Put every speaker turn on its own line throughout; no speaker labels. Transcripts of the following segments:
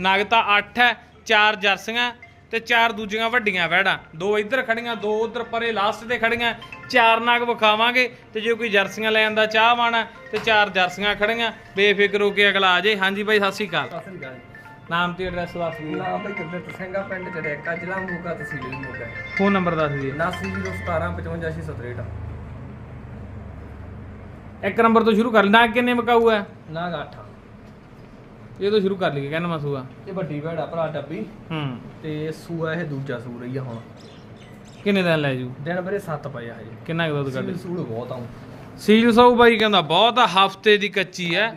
ਨਗਤਾ 8 ਹੈ ਚਾਰ ਜਰਸੀਆਂ ਤੇ ਚਾਰ ਦੂਜੀਆਂ ਵੱਡੀਆਂ ਵਹਿੜਾਂ। ਦੋ ਇੱਧਰ ਖੜੀਆਂ ਦੋ ਉਧਰ ਪਰੇ ਲਾਸਟ ਤੇ ਖੜੀਆਂ ਚਾਰ ਨਾਗ ਵਿਖਾਵਾਂਗੇ ਤੇ ਜੇ ਕੋਈ ਜਰਸੀਆਂ ਲੈ ਆਂਦਾ ਚਾਹ ਵਾਣਾ ਤੇ ਚਾਰ ਜਰਸੀਆਂ ਖੜੀਆਂ ਬੇਫਿਕਰ ਹੋ ਕੇ ਅਗਲਾ ਆ ਜੇ। ਹਾਂਜੀ ਬਾਈ ਸਤਿ ਸ਼੍ਰੀ ਅਕਾਲ। ਨਾਮ ਤੇ ਐਡਰੈਸ ਦੱਸ ਦਿਓ
ਨਾਮ ਬਈ ਗੁਰਦਿੱਤ ਸਿੰਘ ਆ ਪਿੰਡ ਚੜੇਕਾ ਜ਼ਿਲ੍ਹਾ ਮੋਗਾ ਤਹਿਸੀਲ ਮੋਗਾ।
ਫੋਨ ਨੰਬਰ ਦੱਸ ਦਿਓ।
7901755667
ਇੱਕ ਨੰਬਰ ਤੋਂ ਸ਼ੁਰੂ ਕਰ। ਲੈਣਾ ਕਿੰਨੇ ਮਕਾਊ ਹੈ?
ਨਾ ਗਾਠਾ
ਇਹ ਤੋਂ ਸ਼ੁਰੂ ਕਰ ਲਈਏ ਕਹਿੰਦਾ ਮਸੂਆ
ਇਹ ਵੱਡੀ ਭੈੜਾ ਭਰਾ ਡੱਬੀ
ਹੂੰ।
ਤੇ ਸੂਆ ਇਹ ਦੂਜਾ ਸੂ ਰਹੀ ਆ ਹੁਣ।
ਕਿੰਨੇ ਦਿਨ ਲੈ ਜੂ?
ਦਿਨ ਬਰੇ 7 ਪਏ ਆ ਹਜੇ।
ਕਿੰਨਾ ਕੁ ਦੁੱਧ ਕੱਢ
ਸੂਲ ਬਹੁਤ ਆਉਂ
ਸੀਲ ਸੌ ਬਾਈ ਕਹਿੰਦਾ ਬਹੁਤ ਆ ਹਫ਼ਤੇ ਦੀ ਕੱਚੀ ਹੈ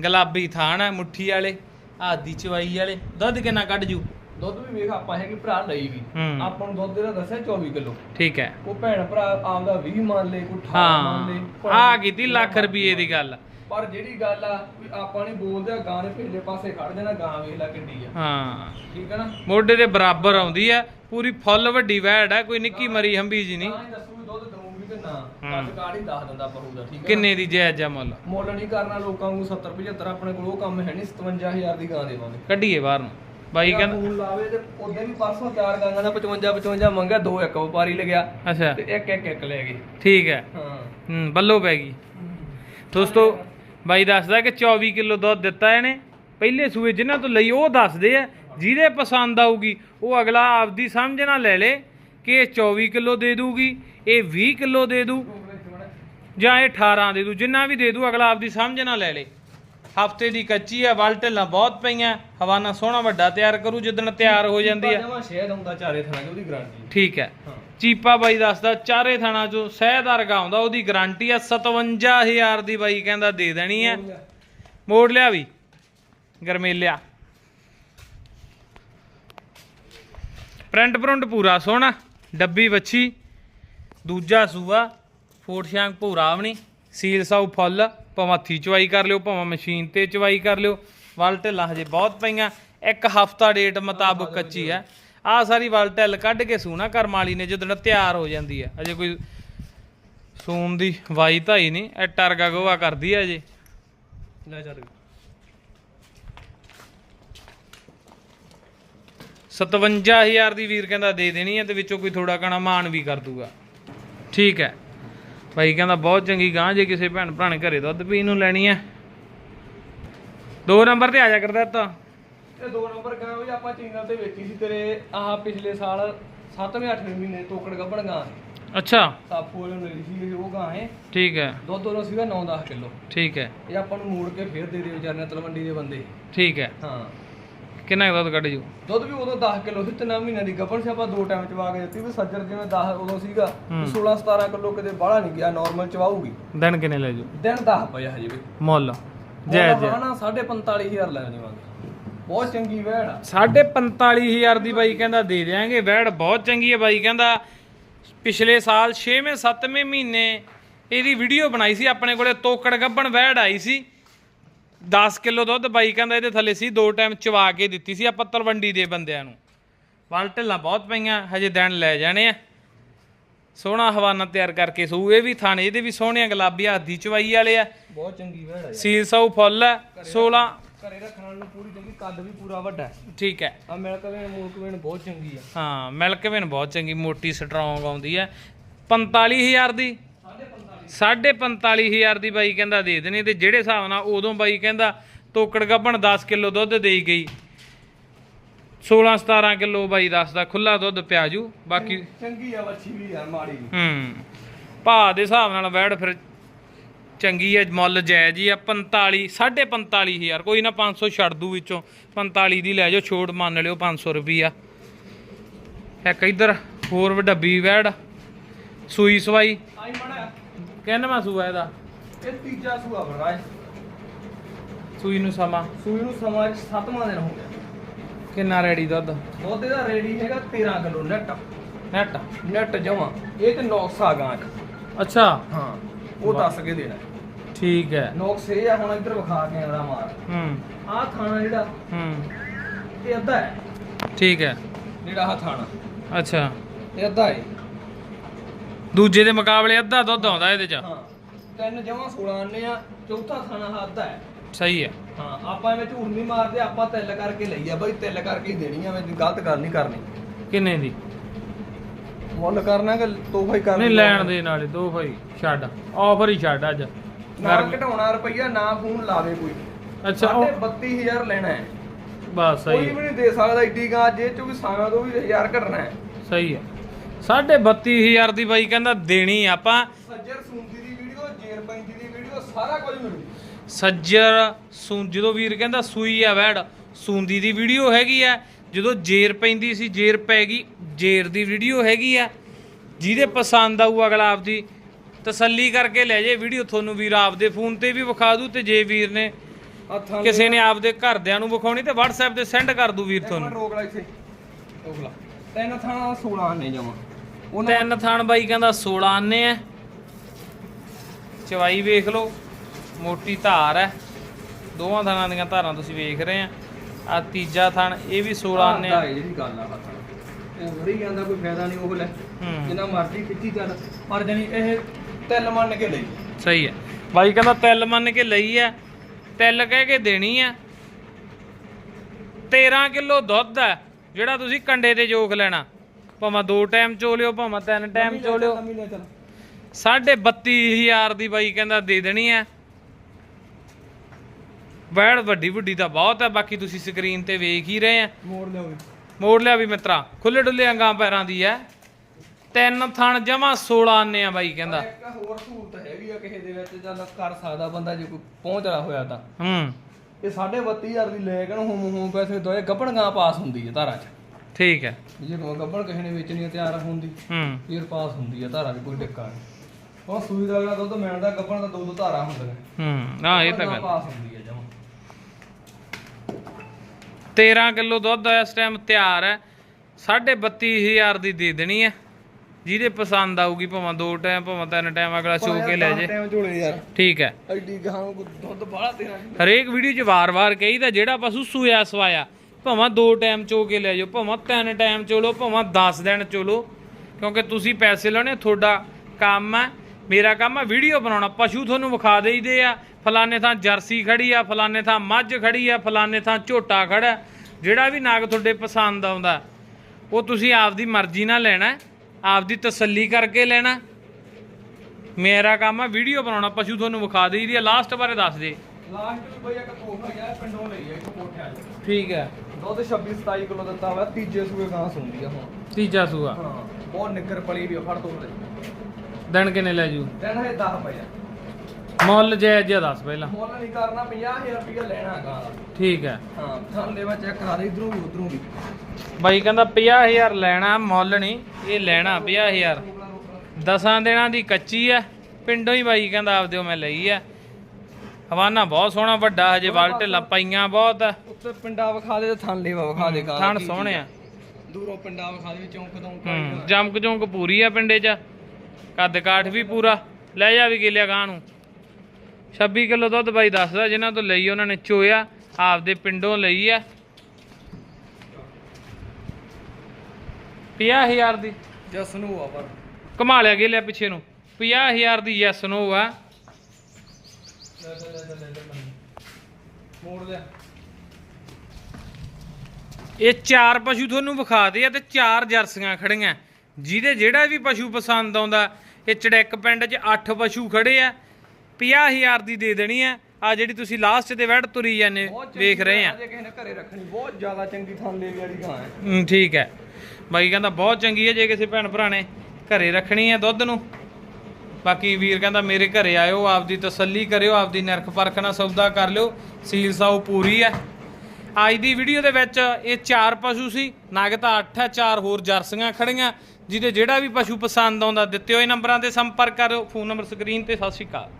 ਗੁਲਾਬੀ ਥਾਣ ਹੈ ਮੁੱਠੀ ਵਾਲੇ ਆਦੀ ਚਵਾਈ ਵਾਲੇ। ਦੁੱਧ ਕਿੰਨਾ ਕੱਢ ਜੂ?
ਦੁੱਧ ਵੀ ਵੇਖ ਆਪਾਂ ਹੈਗੀ ਭਰਾ ਲਈ ਵੀ। ਆਪਾਂ ਨੂੰ ਦੁੱਧ ਇਹਦਾ ਦੱਸਿਆ 24 ਕਿਲੋ।
ਠੀਕ ਹੈ।
ਉਹ ਭੈਣ ਭਰਾ ਆਪਦਾ 20 ਮੰਨ ਲੇ ਕੋਈ 18 ਮੰਨ ਲੇ
ਆ ਕੀਤੀ ਲੱਖ ਰੁਪਏ ਦੀ ਗੱਲ।
ਪਰ ਜਿਹੜੀ ਗੱਲ ਆ ਵੀ ਆਪਾਂ ਨਹੀਂ ਬੋਲਦੇ ਆ ਗਾਂ ਦੇ ਪਿਛਲੇ ਪਾਸੇ ਖੜ ਜਾਣਾ ਗਾਂ ਵੇਖ ਲੈ ਕਿੰਨੀ ਆ।
ਹਾਂ।
ਠੀਕ ਹੈ ਨਾ?
ਮੋਢੇ ਦੇ ਬਰਾਬਰ ਆਉਂਦੀ ਹੈ ਪੂਰੀ ਫੁੱਲ ਵੱਡੀ ਵੈੜ ਹੈ ਕੋਈ ਨਿੱਕੀ ਮਰੀ ਹੰਬੀ ਜੀ ਨਹੀਂ।
ਤਾਂ ਹੀ ਦੱਸੂ ਵੀ ਦੁੱਧ ਦਊਂਗੀ ਕਿ ਨਾ।
ਹੂੰ।
ਕੱਦ ਕਾੜ ਹੀ ਦੱਸ ਦਿੰਦਾ ਬਹੂ ਦਾ ਠੀਕ ਹੈ
ਕਿੰਨੇ ਦੀ ਜਾਇਜ਼ ਆ ਮੁੱਲ?
ਮੁੱਲ ਨਹੀਂ ਕਰਨਾ ਲੋਕਾਂ ਨੂੰ 70 75 ਆਪਣੇ ਕੋਲ ਉਹ ਕੰਮ ਹੈ ਨਹੀਂ 57000 ਦੀ ਗਾਂ ਦੇਵਾਂਗੇ।
ਕੱਢੀਏ ਬਾਹਰ ਨੂੰ। ਬਾਈ ਕਹਿੰਦਾ
ਫੋਨ ਲਾਵੇ ਤੇ ਉਹਦੇ ਵੀ ਪਰਸੋਂ ਚਾਰ ਗਾਂਗਾ ਦਾ 55 55 ਮੰਗਿਆ ਦੋ ਇੱਕ ਵਪਾਰੀ ਲਗਿਆ
ਅੱਛਾ।
ਤੇ ਇੱਕ ਇੱਕ ਇੱਕ ਲੈ ਗਏ।
ਠੀਕ ਹੈ।
ਹਾਂ।
ਹੂੰ ਬੱਲੋ ਪੈ ਗਈ। ਦੋਸਤੋ ਬਾਈ ਦੱਸਦਾ ਕਿ 24 ਕਿਲੋ ਦੁੱਧ ਦਿੱਤਾ ਇਹਨੇ। ਪਹਿਲੇ ਸੂਏ ਜਿਨ੍ਹਾਂ ਤੋਂ ਲਈ ਉਹ ਦੱਸਦੇ ਆ ਜਿਹਦੇ ਪਸੰਦ ਆਊਗੀ ਉਹ ਅਗਲਾ ਆਪਦੀ ਸਮਝ ਨਾਲ ਲੈ ਲੇ ਕਿ ਇਹ 24 ਕਿਲੋ ਦੇ ਦੂਗੀ ਇਹ 20 ਕਿਲੋ ਦੇ ਦੂ ਜਾਂ ਇਹ 18 ਦੇ ਦੂ ਜਿੰਨਾ ਵੀ ਦੇ ਦੂ ਅਗਲਾ ਆਪਦੀ ਸਮਝ ਨਾਲ ਲੈ ਲੇ। ਹਫ਼ਤੇ ਦੀ ਕੱਚੀ ਹੈ ਵਲ ਢਿੱਲਾਂ ਬਹੁਤ ਪਈਆਂ ਹਵਾਨਾ ਸੋਹਣਾ ਵੱਡਾ ਤਿਆਰ ਕਰੂ ਜਿੱਦਣ ਤਿਆਰ ਹੋ ਜਾਂਦੀ ਹੈ
ਜਮਾ ਸ਼ਹਿਦ ਹੁੰਦਾ ਚਾਰੇ ਥਾਂ ਦੀ ਉਹਦੀ ਗਾਰੰਟੀ।
ਠੀਕ ਹਾਂ। ਚੀਪਾ ਬਾਈ ਦੱਸਦਾ ਚਾਰੇ ਥਾਣਾ ਚੋਂ ਸਹਿਦਾਰ ਆਉਂਦਾ ਉਹਦੀ ਗਾਰੰਟੀ ਆ 57000 ਦੀ ਬਾਈ ਕਹਿੰਦਾ ਦੇ ਦੇਣੀ ਆ। ਮੋੜ ਲਿਆ। ਵੀ ਗਰਮੇਲਿਆ। ਪ੍ਰਿੰਟ ਪ੍ਰਿੰਟ ਪੂਰਾ ਸੋਹਣਾ ਡੱਬੀ ਵੱਛੀ ਦੂਜਾ ਸੂਆ ਫੋਟ ਸ਼ਾਂਗ ਭੂਰਾ ਵੀ ਨਹੀਂ ਸੀਲ ਸਾਊ ਫੁੱਲ ਭਾਵੇਂ ਹੱਥੀ ਚਵਾਈ ਕਰ ਲਿਓ ਭਾਵੇਂ ਮਸ਼ੀਨ ਤੇ ਚਵਾਈ ਕਰ ਲਿਓ ਵਲ ਢਿੱਲਾਂ ਹਜੇ ਬਹੁਤ ਪਈਆਂ ਇੱਕ ਹਫਤਾ ਡੇਟ ਮੁਤਾਬਕ ਕੱਚੀ ਆ। ਆ ਸਾਰੀ ਵਲ ਢਿੱਲ ਕੱਢ ਕੇ ਸੂਣਾ ਕਰਮ ਵਾਲੀ ਨੇ ਜਦੋਂ ਤਿਆਰ ਹੋ ਜਾਂਦੀ ਆ। ਅਜੇ ਕੋਈ ਸੂਮ ਦੀ ਵਾਈ ਧਾਈ ਨਹੀਂ, ਇਹ ਟਰਗਾ ਗੋਆ ਕਰਦੀ ਆ ਅਜੇ।
ਲੈ ਚੱਲ।
57000 ਦੀ ਵੀਰ ਕਹਿੰਦਾ ਦੇ ਦੇਣੀ ਹੈ ਤੇ ਵਿੱਚੋਂ ਕੋਈ ਥੋੜਾ ਕਣਾ ਮਾਨ ਵੀ ਕਰ ਦੂਗਾ। ਠੀਕ ਹੈ। ਭਾਈ ਕਹਿੰਦਾ ਬਹੁਤ ਚੰਗੀ ਗਾਂ ਜੇ ਕਿਸੇ ਭੈਣ ਭਰਾ ਨੇ ਘਰੇ ਦੁੱਧ ਪੀਣ ਨੂੰ ਲੈਣੀ ਹੈ ਦੋ ਨੰਬਰ ਤੇ ਆ ਜਾ ਕਰਦਾ ਤਾਂ।
ਇਹ ਦੋ ਨੰਬਰ ਗਾਂ ਵੀ ਆਪਾਂ ਚੈਨਲ ਤੇ ਵੇਚੀ ਸੀ ਤੇਰੇ ਆਹ ਪਿਛਲੇ ਸਾਲ 7ਵੇਂ 8ਵੇਂ ਮਹੀਨੇ ਤੋਕੜ ਗੱਬਣ ਗਾਂ
ਅੱਛਾ।
ਸਾਪੂ ਵਾਲੇ ਨੂੰ ਸੀ ਉਹ ਗਾਂ ਹੈ
ਠੀਕ ਹੈ।
ਦੁੱਧ ਉਹਦਾ ਸੀਗਾ 9-10 ਕਿਲੋ।
ਠੀਕ ਹੈ।
ਇਹ ਆਪਾਂ ਨੂੰ ਮੋੜ ਕੇ ਫੇਰ ਦੇ ਦੇ ਵਿਚਾਰੇ ਤਲਵੰਡੀ ਦੇ ਬੰਦੇ।
ਠੀਕ ਹੈ।
ਹਾਂ।
ਕਿੰਨਾ ਦੁੱਧ ਕੱਢ ਜੂ?
ਦੁੱਧ ਵੀ ਉਦੋਂ 10 ਕਿਲੋ ਸੀ ਤਿੰਨ ਮਹੀਨਿਆਂ ਦੀ ਗੱਭਣ ਸੀ ਆਪਾਂ ਦੋ ਟਾਈਮ ਚਵਾ ਕੇ ਦਿੱਤੀ ਵੀ ਸੱਜਰ ਜਿਵੇਂ 10 ਉਦੋਂ ਸੀਗਾ
ਹੂੰ।
16 17 ਕਿਲੋ ਕਿਤੇ ਬਾਹਲਾ ਨਹੀਂ ਗਿਆ ਨਾਰਮਲ ਚਵਾਊਗੀ।
ਦਿਨ ਕਿੰਨੇ ਲੈ ਜੂ?
ਦਿਨ 10 ਪਏ ਹਜੇ ਵੀ।
ਮੁੱਲ। ਜੈ ਜੈ
ਹਾਂ ਨਾ 45000 ਲੈ ਜਾਵਾਂਗੇ। ਬਹੁਤ ਚੰਗੀ ਵੈੜ ਆ।
ਸਾਢੇ 45000 ਦੀ ਬਾਈ ਕਹਿੰਦਾ ਦੇ ਦਿਆਂਗੇ। ਵੈੜ ਬਹੁਤ ਚੰਗੀ ਹੈ ਬਾਈ ਕਹਿੰਦਾ। ਪਿਛਲੇ ਸਾਲ 6ਵੇਂ 7ਵੇਂ ਮਹੀਨੇ ਇਹਦੀ ਵੀਡੀਓ ਬਣਾਈ ਸੀ। ਆਪਣੇ ਕੋਲੇ ਤੋਕੜ ਗੱਬਣ ਵੈੜ ਆਈ ਸੀ। 10 ਕਿਲੋ ਦੁੱਧ ਬਾਈ ਕਹਿੰਦਾ ਇਹਦੇ ਥੱਲੇ ਸੀ। ਦੋ ਟਾਈਮ ਚਵਾ ਕੇ ਦਿੱਤੀ ਸੀ ਆਪਾਂ ਤਲਵੰਡੀ ਦੇ ਬੰਦਿਆਂ ਨੂੰ। ਵਲ ਢਿੱਲਾਂ ਬਹੁਤ ਪਈਆਂ ਹਜੇ ਦਿਨ ਲੈ ਜਾਣੇ ਆ। ਸੋਹਣਾ ਹਵਾਨਾ ਤਿਆਰ ਕਰਕੇ ਸੂ। ਇਹ ਵੀ ਥਾਣੇ ਇਹਦੇ ਵੀ ਸੋਹਣੀਆਂ ਗੁਲਾਬੀ ਹੱਥੀ ਚਵਾਈ ਵਾਲੇ ਆ।
ਬਹੁਤ ਚੰਗੀ ਵੈੜ ਆ
ਸੀਲ ਫੁੱਲ ਹੈ 16
ਘਰੇ ਰੱਖਣ ਨੂੰ ਪੂਰੀ ਚੰਗੀ ਕੱਦ ਵੀ ਪੂਰਾ ਵੱਡਾ ਹੈ।
ਠੀਕ ਹੈ।
ਆ ਮਿਲਕ ਵੇਣ ਮੂਲਕ ਵੇਣ ਬਹੁਤ ਚੰਗੀ ਆ।
ਹਾਂ ਮਿਲਕ ਵੇਨ ਬਹੁਤ ਚੰਗੀ ਮੋਟੀ ਸਟਰੋਂਗ ਆਉਂਦੀ ਹੈ। 45000 ਦੀ। 45000 ਦੀ ਬਾਈ ਕਹਿੰਦਾ ਦੇ ਦੇਣੀ ਤੇ ਜਿਹੜੇ ਹਿਸਾਬ ਨਾਲ ਉਦੋਂ ਬਾਈ ਕਹਿੰਦਾ ਤੋਕੜ ਗੱਬਣ 10 ਕਿਲੋ ਦੁੱਧ ਦੇਈ ਗਈ। 16 17 ਕਿਲੋ ਬਾਈ ਦੱਸਦਾ ਖੁੱਲਾ ਦੁੱਧ ਪਿਆਜੂ ਬਾਕੀ
ਚੰਗੀ ਆ ਵੱਛੀ ਵੀ ਆ ਮਾੜੀ।
ਹੂੰ। ਭਾ ਦੇ ਹਿਸਾਬ ਨਾਲ ਵੈੜ ਫਿਰ ਚੰਗੀ ਹੈ ਮੁੱਲ ਜਾਇਜ਼ ਹੀ ਆ 45 45000 ਕੋਈ ਨਾ 500 ਛੱਡ ਦੂ ਵਿੱਚੋਂ। 45 ਦੀ ਲੈ ਜਾਓ ਛੋੜ ਮੰਨ ਲਿਓ 500 ਰੁਪਈਆ। ਇੱਕ ਇੱਧਰ ਹੋਰ ਵੱਡੱਬੀ ਵੈੜ ਸੂਈ ਸਵਾਈ। ਕਿੰਨਵਾਂ ਸੂਆ ਇਹਦਾ?
ਇਹ ਤੀਜਾ ਸੂਆ ਬਣ ਰਹਾ ਹੈ।
ਸੂਈ ਨੂੰ ਸਮਾਂ।
ਸੂਈ ਨੂੰ ਸਮਾਂ 7ਵਾਂ ਦਿਨ ਹੋ ਗਿਆ।
ਕਿੰਨਾ ਰੈਡੀ ਦੁੱਧ?
ਦੁੱਧ ਦਾ ਰੇਡੀ ਹੈਗਾ 13 ਕਿਲੋ ਨੈਟ।
ਨੈਟ?
ਨੈਟ ਜਮਾ। ਇਹ ਤੇ ਨੌਕਸ ਗਾਂ
ਅੱਛਾ।
ਹਾਂ ਉਹ ਦੱਸ ਕੇ ਦੇਣਾ।
ਠੀਕ ਹੈ।
ਨੌਕਸ ਇਹ ਆ ਹੁਣ ਇੱਧਰ ਵਿਖਾ ਕੈਮਰਾ ਮਾਰ
ਹੂੰ।
ਆਹ ਥਾਣਾ ਜਿਹੜਾ
ਹੂੰ।
ਇਹ ਅੱਧਾ ਹੈ।
ਠੀਕ ਹੈ।
ਜਿਹੜਾ ਆਹ ਥਾਣਾ।
ਅੱਛਾ।
ਇਹ ਅੱਧਾ ਹੈ।
ਦੂਜੇ ਦੇ ਮੁਕਾਬਲੇ ਅੱਧਾ ਦੁੱਧ ਆਉਂਦਾ ਇਹਦੇ ਚ।
ਹਾਂ। ਤਿੰਨ ਜਮਾ 16 ਆਨੇ ਆ ਚੌਥਾ ਥਾਣਾ ਆਹ ਅੱਧਾ ਹੈ।
ਸਹੀ ਹੈ।
ਹਾਂ ਆਪਾਂ ਐਵੇਂ ਝੂਠ ਨਹੀਂ ਮਾਰਦੇ ਆਪਾਂ ਤਿੱਲ ਕਰਕੇ ਲਈ ਆ ਬਈ ਤਿੱਲ ਕਰਕੇ ਹੀ ਦੇਣੀ ਆ ਮੈਂ ਗਲਤ ਗੱਲ ਨਹੀਂ ਕਰਨੀ।
ਕਿੰਨੇ ਦੀ?
ਮੁੱਲ ਕਰਨਾ ਕਿ ਤੋਹਫਾ ਹੀ ਕਰਨਾ
ਨਹੀਂ ਲੈਣ ਦੇ ਨਾਲੇ ਦੋ ਭਾਈ ਛੱਡ। ਆਫਰ ਹੀ ਛੱਡ ਅੱਜ।
ਨਾ ਘਟਾਉਣਾ ਰੁਪਈਆ ਨਾ ਫੋਨ ਲਾਵੇ ਕੋਈ।
ਅੱਛਾ ਉਹ
32000 ਲੈਣਾ ਹੈ।
ਬਸ
ਕੋਈ
ਸਹੀ
ਵੀ
ਹੈ
ਨਹੀਂ ਦੇ ਸਕਦਾ ਏਡੀ ਗਾਂ ਜੇ ਚੋਂ ਵੀ ਤੋਂ ਵੀ 1000 ਘਟਣਾ ਹੈ।
ਸਹੀ ਹੈ। ਸਾਢੇ 32000 ਦੀ ਬਾਈ ਕਹਿੰਦਾ ਦੇਣੀ ਆਪਾਂ।
ਸੱਜਰ ਸੁੰਦੀ ਦੀ ਵੀਡੀਓ ਜੇਰ ਪੈਂਦੀ ਦੀ ਵੀਡੀਓ ਸਾਰਾ ਕੁਝ ਮਿਲੂ
ਸੱਜਰ ਸੂ ਜਦੋਂ ਵੀਰ ਕਹਿੰਦਾ ਸੂਈ ਆ ਵੈੜ ਸੂੰਦੀ ਦੀ ਵੀਡੀਓ ਹੈਗੀ ਆ। ਜਦੋਂ ਜੇਰ ਪੈਂਦੀ ਸੀ ਜੇਰ ਪੈ ਗਈ ਜੇਰ ਦੀ ਵੀਡੀਓ ਹੈਗੀ ਆ। ਜਿਹਦੇ ਪਸੰਦ ਆਊ ਅਗਲਾ ਆਪਦੀ ਤਸੱਲੀ ਕਰਕੇ ਲੈ ਜੇ ਵੀਡੀਓ ਤੁਹਾਨੂੰ ਵੀਰ ਆਪਦੇ ਫੋਨ ਤੇ ਵੀ ਵਿਖਾ ਦੂ ਤੇ ਜੇ ਵੀਰ ਨੇ
ਹੱਥਾਂ
ਕਿਸੇ ਨੇ ਆਪਦੇ ਘਰਦਿਆਂ ਨੂੰ ਵਿਖਾਉਣੀ ਤੇ WhatsApp ਤੇ ਸੈਂਡ ਕਰ ਦੂ ਵੀਰ ਤੁਹਾਨੂੰ।
ਰੋਕ ਲੈ ਇੱਥੇ। ਰੋਕ ਲਾ ਤਿੰਨ ਥਾਂ 16 ਨੇ ਜਮਾ। ਉਹਨਾਂ
ਤਿੰਨ ਥਾਣ ਬਾਈ ਕਹਿੰਦਾ 16 ਆਨੇ ਆ। ਚਵਾਈ ਵੇਖ ਲਓ ਮੋਟੀ ਧਾਰ ਹੈ। ਦੋਵਾਂ ਥਾਣਾਂ ਦੀਆਂ ਧਾਰਾਂ ਤੁਸੀਂ ਵੇਖ ਰਹੇ ਆ। ਆ ਤੀਜਾ ਥਾਣ ਇਹ ਵੀ 16 ਆਨੇ ਆ।
ਜਿਹੜੀ ਗੱਲ ਆ ਹੱਥਾਂ ਵੜੀ ਜਾਂਦਾ ਕੋਈ ਫਾਇਦਾ ਨਹੀਂ ਉਹ ਲੈ। ਜਿੰਨਾ ਮਰਜ਼ੀ ਖਿੱਚੀ ਚੱਲ। ਪਰ ਜਣੀ ਇਹ ਤਿਲ ਮੰਨ ਕੇ ਲਈ।
ਸਹੀ ਹੈ। ਬਾਈ ਕਹਿੰਦਾ ਤਿਲ ਮੰਨ ਕੇ ਲਈ ਆ ਤਿਲ ਕਹਿ ਕੇ ਦੇਣੀ ਆ 13 ਕਿਲੋ ਦੁੱਧ ਹੈ ਜਿਹੜਾ ਤੁਸੀਂ ਕੰਡੇ ਤੇ ਜੋਖ ਲੈਣਾ। ਭਾਵੇਂ ਦੋ ਟਾਈਮ ਚੋ ਲਿਓ ਭਾਵੇਂ ਤਿੰਨ ਟਾਈਮ ਚੋ ਲਿਓ।
ਲੰਮੀ ਲੈ ਚੱਲ।
ਸਾਢੇ 32000 ਦੀ ਬਾਈ ਕਹਿੰਦਾ ਦੇ ਦੇਣੀ ਹੈ। ਵੈੜ ਵੱਡੀ ਵੱਡੀ ਤਾਂ ਬਹੁਤ ਹੈ ਬਾਕੀ ਤੁਸੀਂ ਸਕਰੀਨ ਤੇ ਵੇਖ ਹੀ ਰਹੇ ਆ
ਮੋੜ ਲਿਓ ਵੀ।
ਮੋੜ ਲਿਆ ਵੀ ਮਿੱਤਰਾ ਖੁੱਲੇ ਡੁੱਲੇ ਅੰਗਾਂ ਪੈਰਾਂ ਦੀ ਹੈ। ਤਿੰਨ ਥਣ ਜਮਾ 16 ਆਨੇ ਆ ਬਾਈ ਕਹਿੰਦਾ।
ਇੱਕ ਹੋਰ ਸਹੂਲਤ ਹੈਗੀ ਆ ਕਿਸੇ ਦੇ ਵਿੱਚ ਚੱਲ ਕਰ ਸਕਦਾ ਬੰਦਾ ਜੇ ਕੋਈ ਪਹੁੰਚ ਰਿਹਾ ਹੋਇਆ ਤਾਂ।
ਹੂੰ।
ਇਹ 32000 ਦੀ ਲੈ ਕੇ ਨਾ ਹੂੰ ਹੂੰ ਪੈਸੇ ਦੋਏ ਗੱਬਣ ਗਾਂ ਪਾਸ ਹੁੰਦੀ ਹੈ ਧਾਰਾ 'ਚ।
ਠੀਕ ਹੈ।
ਜੇ ਕੋਈ ਗੱਬਣ ਕਿਸੇ ਨੇ ਵੇਚਣੀ ਹੈ ਤਿਆਰ ਹੁੰਦੀ
ਹੂੰ।
ਫਿਰ ਪਾਸ ਹੁੰਦੀ ਹੈ ਧਾਰਾ 'ਚ ਕੋਈ ਟਿੱਕਾ ਨਹੀਂ। ਉਹ ਸੂਈ ਦਾ ਅਗਲਾ ਦੁੱਧ ਮਿਲਦਾ ਗੱਬਣ ਦਾ ਦੋ ਦੋ ਧਾਰਾ ਹੁੰਦੀਆਂ
ਹੂੰ। ਹਾਂ ਇਹ ਤਾਂ
ਗਾਂ
ਗੱਲ
ਪਾਸ ਹੁੰਦੀ ਹੈ ਜਮਾ।
13 ਕਿਲੋ ਦੁੱਧ ਇਸ ਟਾਈਮ ਤਿਆਰ ਹੈ 32000 ਦੀ ਦੇ ਦੇਣੀ ਹੈ। ਜਿਹਦੇ ਪਸੰਦ ਆਊਗੀ ਭਾਵੇਂ ਦੋ ਟਾਈਮ ਭਾਵੇਂ ਤਿੰਨ ਟਾਈਮ ਅਗਲਾ ਚੋ ਕੇ ਲੈ ਜੇ।
ਟਾਈਮ ਝੋਲੇ ਯਾਰ।
ਠੀਕ ਹੈ।
ਐਡੀ ਗਾਂ ਦੁੱਧ ਬਾਹਲਾ ਤੇਰਾ
ਹਰੇਕ ਵੀਡੀਓ 'ਚ ਵਾਰ-ਵਾਰ ਕਹੀਦਾ ਜਿਹੜਾ ਪਸ਼ੂ ਸੂਇਆ ਸਵਾਇਆ। ਭਾਵੇਂ ਦੋ ਟਾਈਮ ਚੋ ਕੇ ਲੈ ਜਾਓ ਭਾਵੇਂ ਤਿੰਨ ਟਾਈਮ ਚੋ ਲਓ ਭਾਵੇਂ 10 ਦਿਨ ਚੋ ਲਓ ਕਿਉਂਕਿ ਤੁਸੀਂ ਪੈਸੇ ਲਾਉਣੇ ਤੁਹਾਡਾ ਕੰਮ ਹੈ ਮੇਰਾ ਕੰਮ ਹੈ ਵੀਡੀਓ ਬਣਾਉਣਾ। ਪਸ਼ੂ ਤੁਹਾਨੂੰ ਵਿਖਾ ਦੇਈਦੇ ਆ ਫਲਾਣੇ ਥਾਂ ਜਰਸੀ ਖੜੀ ਆ ਫਲਾਣੇ ਥਾਂ ਮੱਝ ਖੜੀ ਆ ਫਲਾਣੇ ਥਾਂ ਝੋਟਾ ਖੜਾ। ਜਿਹੜਾ ਵੀ ਨਾਗ ਤੁਹਾਡੇ ਪਸੰਦ ਆਉਂਦਾ ਉਹ ਤੁਸੀਂ ਆਪਦੀ ਮਰਜ਼ੀ ਨਾਲ ਲੈਣਾ। ਆਪਦੀ ਤਸੱਲੀ ਕਰਕੇ ਲੈਣਾ। ਮੇਰਾ ਕੰਮ ਹੈ ਵੀਡੀਓ ਬਣਾਉਣਾ ਪਸ਼ੂ ਤੁਹਾਨੂੰ ਵਿਖਾ ਦੇਈਦੀ ਆ ਲਾਸਟ ਬਾਰੇ ਦੱਸ ਦੇ।
ਲਾਸਟ ਵੀ ਬਈ ਇੱਕ ਤੋਹਫਾ ਗਿਆ ਪਿੰਡੋਂ ਲਈ ਹੈ ਇੱਕ ਕੋਠਿਆਂ 'ਚ
ਠੀਕ ਹੈ
ਦੁੱਧ 26 27 ਕਿਲੋ ਦਿੱਤਾ ਹੋਇਆ ਤੀਜੇ ਸੂਏ ਗਾਂ ਸੁੰਦੀ ਆ ਹੁਣ।
ਤੀਜਾ ਸੂਆ।
ਹਾਂ ਬਹੁਤ ਨਿੱਕਰ ਪਲੀ ਵੀ ਆ, ਫੜ ਦੋ। ਤੇ
ਦਿਨ ਕਿੰਨੇ ਲੈ ਜੂ?
ਦਿਨ ਹੈ 10 ਪਏ ਆ।
ਮੁੱਲ ਜਾਇਜ਼ ਜਿਹਾ ਦੱਸ ਪਹਿਲਾਂ।
ਮੁੱਲ ਨਹੀਂ ਕਰਨਾ 50000 ਰੁਪਇਆ ਲੈਣਾ ਗਾਂ ਦਾ
ਠੀਕ ਹੈ।
ਹਾਂ ਥੱਲੇ ਵਿੱਚ ਚੈੱਕ ਕਰ ਇਧਰੋਂ ਵੀ ਉਧਰੋਂ ਵੀ।
ਬਾਈ ਕਹਿੰਦਾ 50000 ਲੈਣਾ ਮੁੱਲ ਨਹੀਂ ਇਹ ਲੈਣਾ 50000 ਦਸਾਂ ਦਿਨਾਂ ਦੀ ਕੱਚੀ ਹੈ ਪਿੰਡੋਂ ਹੀ ਬਾਈ ਕਹਿੰਦਾ ਆਪਦੇ ਮੈਂ ਲਈ ਹੈ। ਹਵਾਨਾ ਬਹੁਤ ਸੋਹਣਾ ਵੱਡਾ ਹਜੇ ਵਲ ਢਿੱਲਾ ਪਈਆਂ ਬਹੁਤ
ਉੱਤੇ ਪਿੰਡਾ ਵਿਖਾ ਦੇ ਤੇ ਥਣ ਲੇਵਾ ਵਿਖਾ ਦੇ ਦਾ
ਥਣ ਸੋਹਣੇ ਆ।
ਦੂਰੋਂ ਪਿੰਡਾ ਵਿਖਾ ਦੇ ਚੌਂਕ ਤੋਂ
ਜਮਕ ਜੁਮਕ ਪੂਰੀ ਆ ਪਿੰਡੇ 'ਚ। ਕੱਦ ਕਾਠ ਵੀ ਪੂਰਾ। ਲੈ ਜਾ ਵੀ ਗਿਲਿਆ ਗਾਂ ਨੂੰ। 26 ਕਿਲੋ ਦੁੱਧ ਬਾਈ ਦੱਸਦਾ ਜਿਨ੍ਹਾਂ ਤੋਂ ਲਈ ਉਹਨਾਂ ਨੇ ਚੋਇਆ ਆਪਦੇ ਪਿੰਡੋਂ ਲਈ ਆ। 50000 ਦੀ।
ਜਸ ਨੂੰ ਆ ਪਰ।
ਕਮਾ ਲਿਆ ਗਿਲਿਆ ਪਿੱਛੇ ਨੂੰ। 50000 ਦੀ ਯੈਸ ਨੋ ਆ।
ਲਿਆ।
ਇਹ ਚਾਰ ਪਸ਼ੂ ਤੁਹਾਨੂੰ ਵਿਖਾਦੇ ਆ ਤੇ ਚਾਰ ਜਰਸੀਆਂ ਖੜੀਆਂ। ਜਿਹਦੇ ਜਿਹੜਾ ਵੀ ਪਸ਼ੂ ਪਸੰਦ ਆਉਂਦਾ ਇਹ ਚੜੈਕ ਪਿੰਡ 'ਚ 8 ਪਸ਼ੂ ਖੜੇ ਆ। 50000 ਦੀ ਦੇ ਦੇਣੀ ਆ ਆ ਜਿਹੜੀ ਤੁਸੀਂ ਲਾਸਟ ਤੇ ਵੜ ਤੁਰੀ ਜਾਂਦੇ ਵੇਖ ਰਹੇ ਆ
ਜੇ ਕਿਸੇ ਨੇ ਘਰੇ ਰੱਖਣੀ ਬਹੁਤ ਜ਼ਿਆਦਾ ਚੰਗੀ ਥਣ ਲੇਵੇ ਵਾਲੀ ਗਾਂ ਹੈ।
ਹੂੰ, ਠੀਕ ਹੈ। ਬਾਈ ਕਹਿੰਦਾ ਬਹੁਤ ਚੰਗੀ ਹੈ ਜੇ ਕਿਸੇ ਭੈਣ ਭਰਾ ਨੇ ਘਰੇ ਰੱਖਣੀ ਹੈ ਦੁੱਧ ਨੂੰ। ਬਾਕੀ ਵੀਰ ਕਹਿੰਦਾ ਮੇਰੇ ਘਰੇ ਆਇਓ ਆਪਦੀ ਤਸੱਲੀ ਕਰਿਓ ਆਪਦੀ ਨਿਰਖ ਪਰਖ ਨਾਲ ਸੌਦਾ ਕਰ ਲਿਓ। ਸੀਲ ਸਾਊ ਪੂਰੀ ਹੈ। ਅੱਜ ਦੀ ਵੀਡੀਓ ਦੇ ਵਿੱਚ ਇਹ ਚਾਰ ਪਸ਼ੂ ਸੀ। ਨਗ ਤਾਂ 8 ਹੈ ਚਾਰ ਹੋਰ ਜਰਸੀਆਂ ਖੜੀਆਂ। ਜਿਹਦੇ ਜਿਹੜਾ ਵੀ ਪਸ਼ੂ ਪਸੰਦ ਆਉਂਦਾ ਦਿੱਤੇ ਹੋਏ ਨੰਬਰਾਂ ਤੇ ਸੰਪਰਕ ਕਰੋ ਫੋਨ ਨੰਬਰ ਸਕਰੀਨ ਤੇ ਸਤਿ ਸ਼੍ਰੀ ਅਕਾਲ।